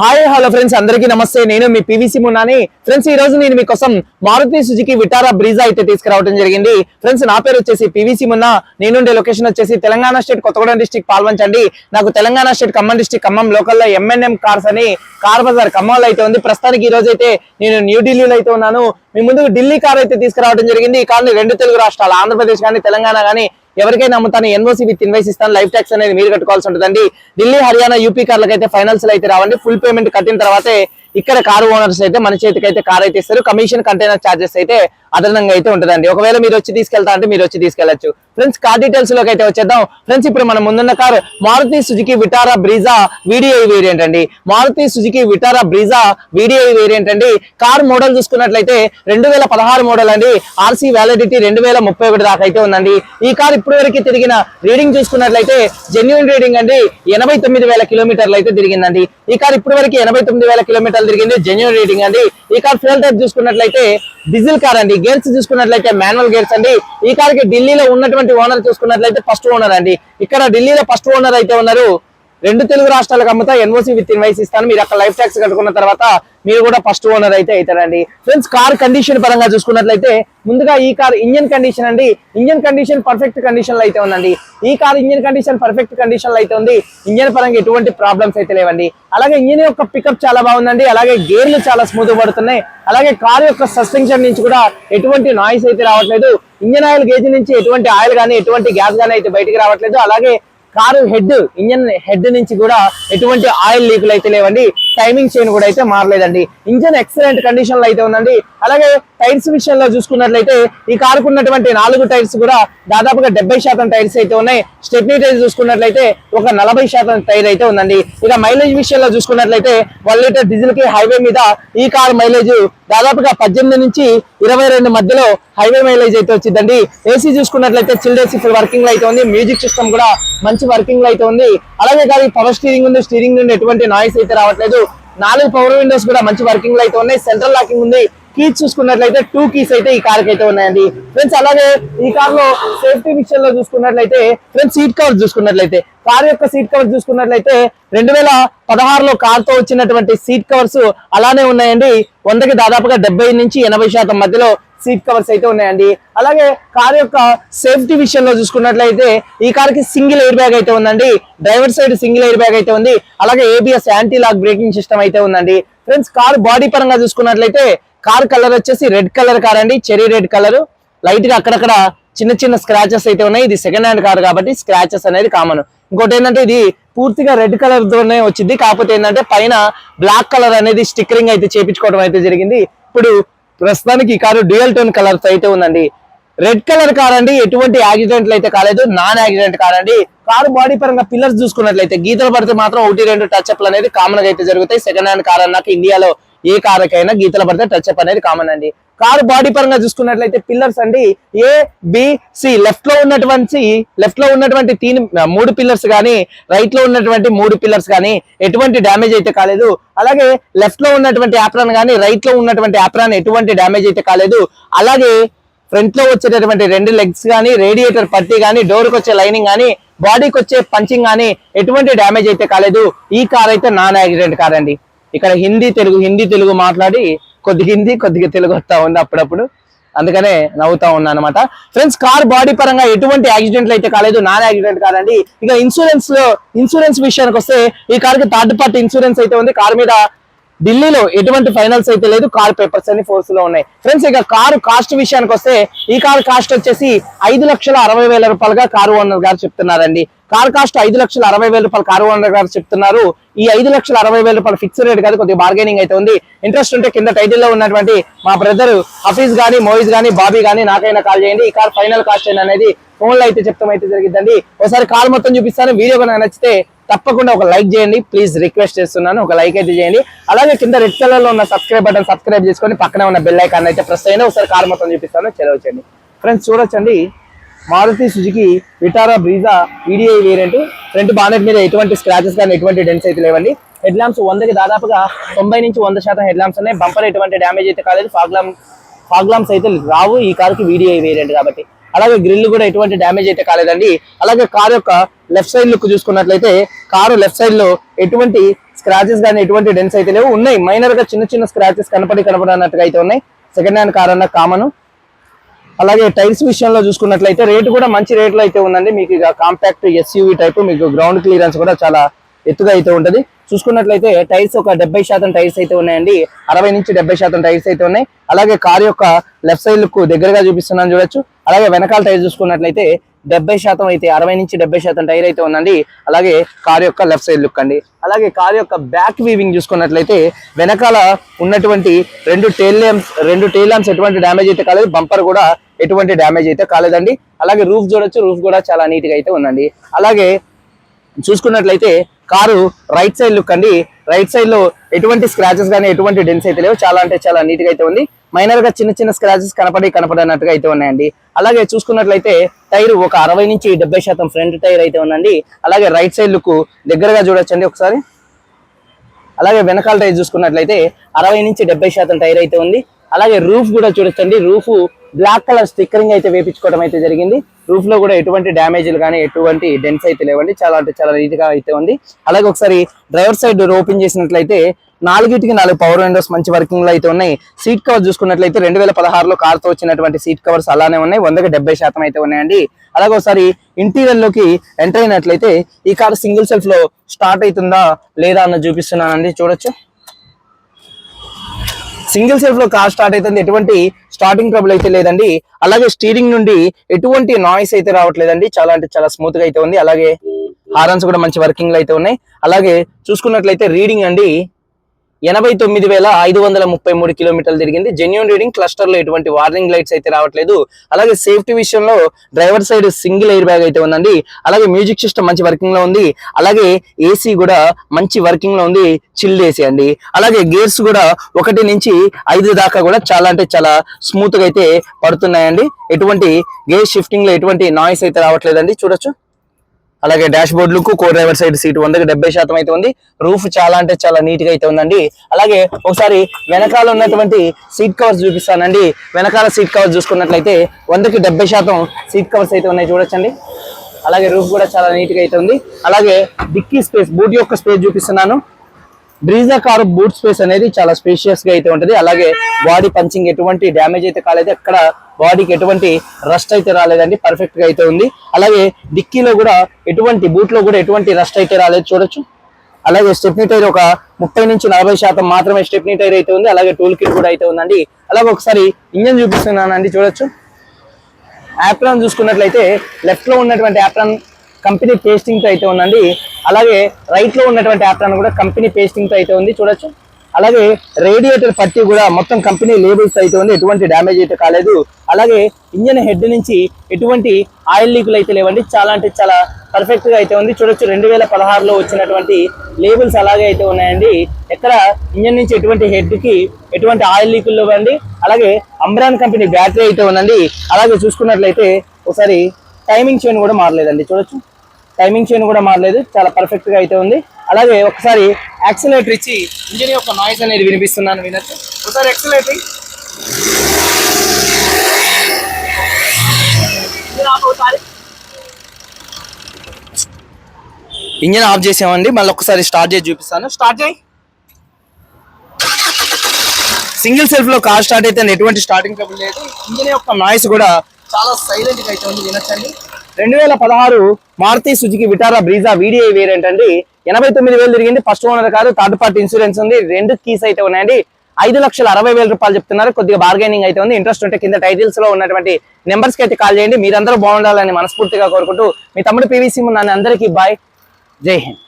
Hi hello friends అందరికీ నమస్తే. నేను మీ పివిసి మున్నాని. ఫ్రెండ్స్ ఈ రోజు నేను మీకోసం మారుతి సుజుకి విటారా బ్రీజా అయితే తీసుకురావడం జరిగింది. ఫ్రెండ్స్ నా పేరు వచ్చేసి పివిసి మున్నా. నేనుండే లొకేషన్ వచ్చేసి తెలంగాణ స్టేట్ కొత్తగూడెం డిస్టిక్ పాల్వంచండి. నాకు తెలంగాణ స్టేట్ ఖమ్మం డిస్టిక్ ఖమ్మం లోకల్లో ఎంఎన్ఎం కార్స్ అని కార్ బజార్ ఖమ్మంలో అయితే ఉంది. ప్రస్తుతానికి ఈ రోజు అయితే నేను న్యూఢిల్లీలో అయితే ఉన్నాను. మీ ముందుకు ఢిల్లీ కార్ అయితే తీసుకురావడం జరిగింది. ఈ కార్ని రెండు తెలుగు రాష్ట్రాలు ఆంధ్రప్రదేశ్ కానీ తెలంగాణ కానీ ఎవరికైనా అమ్ముతాను ఎన్ఓసి విత్ ఇన్వైస్ ఇస్తాను లైఫ్ ట్యాక్స్ అనేది మీరు కట్టుకోవాల్సి ఉంటుందండి. ఢిల్లీ హర్యానా యూపీ కార్లకు అయితే ఫైనాన్స్ అయితే రావండి. ఫుల్ పేమెంట్ కట్టిన తర్వాతే ఇక్కడ కారు ఓనర్స్ అయితే మన చేతికి అయితే కార్ అయితే ఇస్తారు. కమిషన్ కంటైనర్ చార్జెస్ అయితే అదనంగా అయితే ఉంటుందండి. ఒకవేళ మీరు వచ్చి తీసుకెళ్తా అంటే మీరు వచ్చి తీసుకెళ్ళొచ్చు ఫ్రెండ్స్ కార్ డీటెయిల్స్లోకి అయితే వచ్చేద్దాం. ఫ్రెండ్స్ ఇప్పుడు మనం ముందున్న car Maruti Suzuki Vitara Brezza VDI variant అండి. Maruti Suzuki Vitara Brezza VDI variant అండి. కార్ మోడల్ చూసుకున్నట్లయితే రెండు వేల పదహారు మోడల్ అండి. ఆర్సీ వ్యాలిడిటీ రెండు వేల ముప్పై ఒకటి దాకా అయితే ఉందండి. ఈ కార్ ఇప్పటి వరకు తిరిగిన రీడింగ్ చూసుకున్నట్లయితే జెన్యున్ రీడింగ్ అండి. ఎనభై తొమ్మిది వేల కిలోమీటర్లు అయితే తిరిగిందండి. ఈ కార్ ఇప్పుడు వరకు ఎనభై తొమ్మిది వేల కిలోమీటర్లు తిరిగింది. జెన్యున్ రీడింగ్ అండి. ఈ కార్ ఫ్యూల్ టైప్ చూసుకున్నట్లయితే డీజిల్ కార్ అండి. గేర్స్ చూసుకున్నట్లయితే మాన్యువల్ గేర్స్ అండి. ఈ కార్ ఢిల్లీలో ఉన్నటువంటి ఓనర్ చూసుకున్నట్లయితే ఫస్ట్ ఓనర్ అండి. ఇక్కడ ఢిల్లీలో ఫస్ట్ ఓనర్ అయితే ఉన్నారు. రెండు తెలుగు రాష్ట్రాలకు అమ్ముతా ఎన్ఓసి విత్ ఇన్వైస్ ఇస్తాను. మీరు అక్కడ లైఫ్ ట్యాక్స్ కట్టుకున్న తర్వాత మీరు కూడా ఫస్ట్ ఓనర్ అయితే అవుతారండి. ఫ్రెండ్స్ కార్ కండిషన్ పరంగా చూసుకున్నట్లయితే ముందుగా ఈ కార్ ఇంజన్ కండిషన్ అండి. ఇంజన్ కండిషన్ పర్ఫెక్ట్ కండిషన్లో అయితే ఉందండి. ఈ కార్ ఇంజన్ కండిషన్ పర్ఫెక్ట్ కండిషన్లో అయితే ఉంది. ఇంజన్ పరంగా ఎటువంటి ప్రాబ్లమ్స్ అయితే లేవండి. అలాగే ఇంజన్ యొక్క పికప్ చాలా బాగుందండి. అలాగే గేర్లు చాలా స్మూత్ పడుతున్నాయి. అలాగే కార్ యొక్క సస్పెన్షన్ నుంచి కూడా ఎటువంటి నాయిస్ అయితే రావట్లేదు. ఇంజన్ ఆయిల్ గేజ్ నుంచి ఎటువంటి ఆయిల్ కానీ ఎటువంటి గ్యాస్ కానీ అయితే బయటికి రావట్లేదు. అలాగే కారు హెడ్ ఇంజన్ హెడ్ నుంచి కూడా ఎటువంటి ఆయిల్ లీకులు అయితే లేవండి. టైమింగ్ చైన్ కూడా అయితే మారలేదండి. ఇంజన్ ఎక్సలెంట్ కండిషన్లో అయితే ఉందండి. అలాగే టైర్స్ విషయంలో చూసుకున్నట్లయితే ఈ కారుకు ఉన్నటువంటి నాలుగు టైర్స్ కూడా దాదాపుగా డెబ్బై శాతం టైర్స్ అయితే ఉన్నాయి. స్టెప్నీ టైర్ చూసుకున్నట్లయితే ఒక నలభై శాతం టైర్ అయితే ఉందండి. ఇక మైలేజ్ విషయంలో చూసుకున్నట్లయితే వన్ లీటర్ డీజిల్కి హైవే మీద ఈ కార్ మైలేజ్ దాదాపుగా పద్దెనిమిది నుంచి ఇరవై రెండు మధ్యలో హైవే మైలేజ్ అయితే వచ్చిందండి. ఏసీ చూసుకున్నట్లయితే చిల్డ్ ఏసీ ఫుల్ వర్కింగ్లో అయితే ఉంది. మ్యూజిక్ సిస్టమ్ కూడా మంచి వర్కింగ్లో అయితే ఉంది. అలాగే కాదు పవర్ స్టీరింగ్ ఉంది. స్టీరింగ్ నుండి ఎటువంటి నాయిస్ అయితే రావట్లేదు. నాలుగు పవర్ విండోస్ కూడా మంచి వర్కింగ్లో అయితే ఉన్నాయి. సెంట్రల్ లాకింగ్ ఉంది. కీస్ చూసుకున్నట్లయితే టూ కీస్ అయితే ఈ కార్ అయితే ఉన్నాయండి. ఫ్రెండ్స్ అలాగే ఈ కార్లో సేఫ్టీ విషయంలో చూసుకున్నట్లయితే ఫ్రెండ్స్ సీట్ కవర్ చూసుకున్నట్లయితే కార్ యొక్క సీట్ కవర్ చూసుకున్నట్లయితే రెండు వేల పదహారులో కార్తో వచ్చినటువంటి సీట్ కవర్స్ అలానే ఉన్నాయండి. వందకి దాదాపుగా డెబ్బై నుంచి ఎనభై శాతం మధ్యలో సీట్ కవర్స్ అయితే ఉన్నాయండి. అలాగే కార్ యొక్క సేఫ్టీ విషయంలో చూసుకున్నట్లయితే ఈ కార్కి సింగిల్ ఎయిర్ బ్యాగ్ అయితే ఉందండి. Driver side single air bag అయితే ఉంది. అలాగే ABS anti lock braking system అయితే ఉందండి. ఫ్రెండ్స్ కార్ బాడీ పరంగా చూసుకున్నట్లయితే కార్ కలర్ వచ్చేసి రెడ్ కలర్ కార్ అండి చెరీ రెడ్ కలర్. లైట్గా అక్కడక్కడ చిన్న చిన్న స్క్రాచెస్ అయితే ఉన్నాయి. ఇది సెకండ్ హ్యాండ్ కార్ కాబట్టి స్క్రాచెస్ అనేది కామన్ ఇంకోటి ఏంటంటే ఇది పూర్తిగా రెడ్ కలర్ తోనే వచ్చింది. కాకపోతే ఏంటంటే పైన బ్లాక్ కలర్ అనేది స్టిక్కరింగ్ అయితే చేపించుకోవడం అయితే జరిగింది. ఇప్పుడు ప్రస్తుతానికి ఈ కారు డ్యూయల్ టోన్ కలర్స్ అయితే ఉందండి. రెడ్ కలర్ కార్ అండి. ఎటువంటి యాక్సిడెంట్లు అయితే కాలేదు. నాన్ యాక్సిడెంట్ కార్ అండి. కారు బాడీ పరంగా పిల్లర్స్ చూసుకున్నట్లయితే గీతలు పడితే మాత్రం ఒకటి రెండు టచ్ అప్లు అనేది కామన్గా అయితే జరుగుతాయి. సెకండ్ హ్యాండ్ కార్ అన్నాక ఇండియాలో ఏ కారుకైనా గీతలు పడితే టచ్ అప్ అనేది కామన్ అండి. కారు బాడీ పరంగా చూసుకున్నట్లయితే పిల్లర్స్ అండి. ఏ బిసి లెఫ్ట్లో ఉన్నటువంటి లెఫ్ట్లో ఉన్నటువంటి తీన్ మూడు పిల్లర్స్ కానీ రైట్లో ఉన్నటువంటి మూడు పిల్లర్స్ కానీ ఎటువంటి డ్యామేజ్ అయితే కాలేదు. అలాగే లెఫ్ట్లో ఉన్నటువంటి యాప్రాన్ కానీ రైట్లో ఉన్నటువంటి యాప్రాన్ ఎటువంటి డ్యామేజ్ అయితే కాలేదు. అలాగే ఫ్రంట్లో వచ్చేటటువంటి రెండు లెగ్స్ కానీ రేడియేటర్ పట్టి కానీ డోర్కి వచ్చే లైనింగ్ కానీ బాడీకి వచ్చే పంచింగ్ కానీ ఎటువంటి డ్యామేజ్ అయితే కాలేదు. ఈ కార్ అయితే నాన్ యాక్సిడెంట్ కార్ అండి. ఇక్కడ హిందీ తెలుగు హిందీ తెలుగు మాట్లాడి కొద్ది హిందీ కొద్దిగా తెలుగు వస్తా ఉంది అప్పుడప్పుడు. అందుకనే నవ్వుతా ఉన్నా అనమాట ఫ్రెండ్స్ కార్ బాడీ పరంగా ఎటువంటి యాక్సిడెంట్లు అయితే కాలేదు. నాన్ యాక్సిడెంట్ కాదండి. ఇక ఇన్సూరెన్స్లో ఇన్సూరెన్స్ విషయానికి వస్తే ఈ కార్కి థర్డ్ పార్టీ ఇన్సూరెన్స్ అయితే ఉంది. కార్ మీద ఢిల్లీలో ఎటువంటి ఫైనల్స్ అయితే లేదు కార్ పేపర్స్ అన్ని ఫోర్స్లో ఉన్నాయి. ఫ్రెండ్స్ ఇక కారు కాస్ట్ విషయానికి వస్తే ఈ కార్ కాస్ట్ వచ్చేసి ఐదు లక్షల అరవై వేల రూపాయలుగా కారు ఓనర్ గారు చెప్తున్నారండి. కార్ కాస్ట్ ఐదు లక్షల అరవై వేల రూపాయలు కారు ఓనర్ గారు చెప్తున్నారు. ఈ ఐదు లక్షల అరవై వేల రూపాయలు ఫిక్స్ రేట్ కాదు కొద్దిగా బార్గెనింగ్ అయితే ఉంది. ఇంట్రెస్ట్ ఉంటే కింద టైటిల్లో ఉన్నటువంటి మా బ్రదర్ హఫీజ్ గానీ మోయిజ్ గానీ బాబీ గానీ నాకైనా కాల్ చేయండి. ఈ కార్ ఫైనల్ కాస్ట్ అనేది ఫోన్లో అయితే చెప్తాం అయితే జరిగిందండి ఒకసారి కార్ మొత్తం చూపిస్తాను. వీడియో కనుక నచ్చితే తప్పకుండా ఒక లైక్ చేయండి. ప్లీజ్ రిక్వెస్ట్ చేస్తున్నాను. ఒక లైక్ అయితే చేయండి. అలాగే కింద రెడ్ కలర్లో ఉన్న సబ్స్క్రైబ్ బటన్ సబ్స్క్రైబ్ చేసుకొని పక్కనే ఉన్న బెల్ ఐకాన్ అయితే ప్రెస్ అయినా ఒకసారి కార్ మొత్తం చూపిస్తాను. చదవచ్చండి ఫ్రెండ్స్ చూడొచ్చండి. Maruti Suzuki Vitara Brezza EDI variant front bonnet మీద ఎటువంటి స్క్రాచెస్ కానీ ఎటువంటి డెన్స్ అయితే లేవండి. హెడ్ ల్యాంప్స్ వందకి దాదాపుగా తొంభై నుంచి వంద శాతం హెడ్ ల్యాంప్స్ ఉన్నాయి. బంపర్ ఎటువంటి డ్యామేజ్ అయితే కాలేదు. ఫాగ్ ల్యాంప్ ఫాగ్ ల్యాంప్స్ అయితే రావు. ఈ కారుకి వీడిఐ వేరియంట్ కాబట్టి. అలాగే గ్రిల్ కూడా ఎటువంటి డ్యామేజ్ అయితే కాలేదండి. అలాగే కార్ యొక్క లెఫ్ట్ సైడ్ లుక్ చూసుకున్నట్లయితే కారు లెఫ్ట్ సైడ్లో ఎటువంటి స్క్రాచెస్ కానీ ఎటువంటి డెన్స్ అయితే లేవు. ఉన్నాయి. మైనర్గా చిన్న చిన్న స్క్రాచెస్ కనపడి కనపడనట్టుగా అయితే ఉన్నాయి. సెకండ్ హ్యాండ్ కార్ అన్న కామన్. అలాగే టైర్స్ విషయంలో చూసుకున్నట్లయితే రేటు కూడా మంచి రేట్లో అయితే ఉందండి. మీకు ఇక కాంపాక్ట్ ఎస్యూవి టైప్ మీకు గ్రౌండ్ క్లియరెన్స్ కూడా చాలా ఎత్తుగా అయితే ఉంటది. చూసుకున్నట్లయితే టైర్స్ ఒక డెబ్బై శాతం టైర్స్ అయితే ఉన్నాయండి. అరవై నుంచి డెబ్బై శాతం టైర్స్ అయితే ఉన్నాయి. అలాగే కార్ యొక్క లెఫ్ట్ సైడ్ లుక్ దగ్గరగా చూపిస్తున్నాను చూడొచ్చు. అలాగే వెనకాల టైర్ చూసుకున్నట్లయితే డెబ్బై శాతం అయితే అరవై నుంచి డెబ్బై శాతం టైర్ అయితే ఉందండి. అలాగే కార్ యొక్క లెఫ్ట్ సైడ్ లుక్ అండి. అలాగే కార్ యొక్క బ్యాక్ వీవింగ్ చూసుకున్నట్లయితే వెనకాల ఉన్నటువంటి రెండు టైల్ ల్యాంప్స్ రెండు టైల్ ల్యాంప్స్ ఎటువంటి డ్యామేజ్ అయితే కాలేదు. బంపర్ కూడా ఎటువంటి డ్యామేజ్ అయితే కాలేదండి. అలాగే రూఫ్ చూడొచ్చు. రూఫ్ కూడా చాలా నీట్గా అయితే ఉందండి. అలాగే చూసుకున్నట్లయితే కారు రైట్ సైడ్ లుక్ అండి. రైట్ సైడ్లో ఎటువంటి స్క్రాచెస్ కానీ ఎటువంటి డెన్స్ అయితే లేవు. చాలా అంటే చాలా నీట్గా అయితే ఉంది. మైనర్గా చిన్న చిన్న స్క్రాచెస్ కనపడి కనపడనట్టుగా అయితే ఉన్నాయండి. అలాగే చూసుకున్నట్లయితే టైర్ ఒక అరవై నుంచి డెబ్బై శాతం ఫ్రంట్ టైర్ అయితే ఉందండి. అలాగే రైట్ సైడ్ లుక్ దగ్గరగా చూడొచ్చండి ఒకసారి. అలాగే వెనకాల టైర్ చూసుకున్నట్లయితే అరవై నుంచి డెబ్బై శాతం టైర్ అయితే ఉంది. అలాగే రూఫ్ కూడా చూడొచ్చండి. రూఫ్ బ్లాక్ కలర్ స్టిక్కరింగ్ అయితే వేపించుకోవడం అయితే జరిగింది. రూఫ్లో కూడా ఎటువంటి డ్యామేజ్లు కానీ ఎటువంటి డెన్స్ అయితే లేవండి. చాలా అంటే చాలా నీట్గా అయితే ఉంది. అలాగే ఒకసారి డ్రైవర్ సైడ్ ఓపెన్ చేసినట్లయితే నాలుగిటికి నాలుగు పవర్ విండోస్ మంచి వర్కింగ్లో అయితే ఉన్నాయి. సీట్ కవర్ చూసుకున్నట్లయితే రెండు వేల పదహారులో కార్తో వచ్చినటువంటి సీట్ కవర్స్ అలానే ఉన్నాయి. వందకి డెబ్బై శాతం అయితే ఉన్నాయండి. అలాగే ఒకసారి ఇంటీరియర్లోకి ఎంటర్ అయినట్లయితే ఈ కార్ సింగిల్ సెల్ఫ్లో స్టార్ట్ అవుతుందా లేదా అన్న చూపిస్తున్నానండి. చూడొచ్చు. సింగిల్ సెల్ఫ్లో కార్ స్టార్ట్ అవుతుంది ఎటువంటి స్టార్టింగ్ ట్రబుల్ అయితే లేదండి. అలాగే స్టీరింగ్ నుండి ఎటువంటి నాయిస్ అయితే రావట్లేదండి. చాలా అంటే చాలా స్మూత్గా అయితే ఉంది. అలాగే హారన్స్ కూడా మంచి వర్కింగ్లో అయితే ఉన్నాయి. అలాగే చూసుకున్నట్లయితే రీడింగ్ అండి. ఎనభై తొమ్మిది వేల ఐదు వందల ముప్పై మూడు కిలోమీటర్లు తిరిగింది. జెన్యున్ రీడింగ్ క్లస్టర్లో ఎటువంటి వార్నింగ్ లైట్స్ అయితే రావట్లేదు. అలాగే సేఫ్టీ విషయంలో driver side single air bag అయితే ఉందండి. అలాగే మ్యూజిక్ సిస్టమ్ మంచి వర్కింగ్లో ఉంది. అలాగే ఏసీ కూడా మంచి వర్కింగ్లో ఉంది. చిల్డ్ ఏసీ అండి. అలాగే గేర్స్ కూడా ఒకటి నుంచి ఐదు దాకా కూడా చాలా అంటే చాలా స్మూత్గా అయితే పడుతున్నాయండి. ఎటువంటి గేర్ షిఫ్టింగ్లో ఎటువంటి నాయిస్ అయితే రావట్లేదండి. చూడొచ్చు. అలాగే dashboard co driver side seat వందకి డెబ్బై శాతం అయితే ఉంది. రూఫ్ చాలా అంటే చాలా నీట్గా అయితే ఉందండి. అలాగే ఒకసారి వెనకాల ఉన్నటువంటి సీట్ కవర్స్ చూపిస్తానండి. వెనకాల సీట్ కవర్స్ చూసుకున్నట్లయితే వందకి డెబ్బై శాతం సీట్ కవర్స్ అయితే ఉన్నాయి చూడొచ్చండి. అలాగే రూఫ్ కూడా చాలా నీట్గా అయితే ఉంది. అలాగే డిక్కీ స్పేస్ బూట్ యొక్క స్పేస్ చూపిస్తున్నాను. బ్రీజా కారు బూట్ స్పేస్ అనేది చాలా స్పేషియస్గా అయితే ఉంటుంది. అలాగే బాడీ పంచింగ్ ఎటువంటి డ్యామేజ్ అయితే కాలేదు. అక్కడ బాడీకి ఎటువంటి రస్ట్ అయితే రాలేదండి. పర్ఫెక్ట్గా అయితే ఉంది. అలాగే డిక్కీలో కూడా ఎటువంటి బూట్లో కూడా ఎటువంటి రస్ట్ అయితే రాలేదు. చూడొచ్చు. అలాగే స్టెప్నీ టైర్ ఒక ముప్పై నుంచి నలభై శాతం మాత్రమే స్టెప్నీ టైర్ అయితే ఉంది. అలాగే టూల్ కిట్ కూడా అయితే ఉందండి. అలాగే ఒకసారి ఇంజన్ చూపిస్తున్నానండి. చూడొచ్చు. యాప్రాన్ చూసుకున్నట్లయితే లెఫ్ట్లో ఉన్నటువంటి యాప్రాన్ కంపెనీ పేస్టింగ్తో అయితే ఉందండి. అలాగే రైట్లో ఉన్నటువంటి యాప్రాన్ కూడా కంపెనీ పేస్టింగ్తో అయితే ఉంది చూడొచ్చు. అలాగే రేడియేటర్ పట్టి కూడా మొత్తం కంపెనీ లేబుల్స్ అయితే ఉంది ఎటువంటి డ్యామేజ్ అయితే కాలేదు. అలాగే ఇంజన్ హెడ్ నుంచి ఎటువంటి ఆయిల్ లీకులు అయితే లేవండి. చాలా అంటే చాలా పర్ఫెక్ట్గా అయితే ఉంది. చూడొచ్చు రెండు వేల పదహారులో వచ్చినటువంటి లేబుల్స్ అలాగే అయితే ఉన్నాయండి. ఎక్కడ ఇంజన్ నుంచి ఎటువంటి హెడ్కి ఎటువంటి ఆయిల్ లీకులు ఇవ్వండి అలాగే అంబ్రాన్ కంపెనీ బ్యాటరీ అయితే ఉందండి. అలాగే చూసుకున్నట్లయితే ఒకసారి టైమింగ్ చైన్ కూడా మారలేదండి చూడొచ్చు. టైమింగ్ చైన్ కూడా మారలేదు. చాలా పర్ఫెక్ట్గా అయితే ఉంది. అలాగే ఒకసారి యాక్సిలేటర్ ఇచ్చి ఇంజిన్ యొక్క నాయిస్ అనేది వినిపిస్తున్నాను వినొచ్చు. ఒకసారి యాక్సిలేటర్ ఇంజిన్ ఆఫ్ చేసామండి. మళ్ళీ ఒకసారి స్టార్ట్ చేసి చూపిస్తాను. స్టార్ట్ చేయి. సింగిల్ సెల్ఫ్లో కార్ స్టార్ట్ అయితే ఎటువంటి స్టార్టింగ్ ట్రబుల్ లేదు. ఇంజిన్ యొక్క నాయిస్ కూడా చాలా సైలెంట్గా అయితే ఉంది. వినొచ్చండి. రెండు వేల పదహారు Maruti Suzuki Vitara Brezza VDI variant అండి ఎనభై తొమ్మిది వేలు తిరిగింది. ఫస్ట్ ఓనర్ కాదు థర్డ్ పార్టీ ఇన్సూరెన్స్ ఉంది. రెండు కీస్ అయితే ఉన్నాయండి. ఐదు లక్షల అరవై వేల రూపాయలు చెప్తున్నారు. కొద్దిగా బార్గెనింగ్ అయితే ఉంది. ఇంట్రెస్ట్ ఉంటే కింద టైటిల్స్లో ఉన్నటువంటి నెంబర్స్కి అయితే కాల్ చేయండి. మీరందరూ బాగుండాలని మనస్ఫూర్తిగా కోరుకుంటూ మీ తమ్ముడు పీవీసీ నన్ను అందరికీ బాయ్ జై హింద్.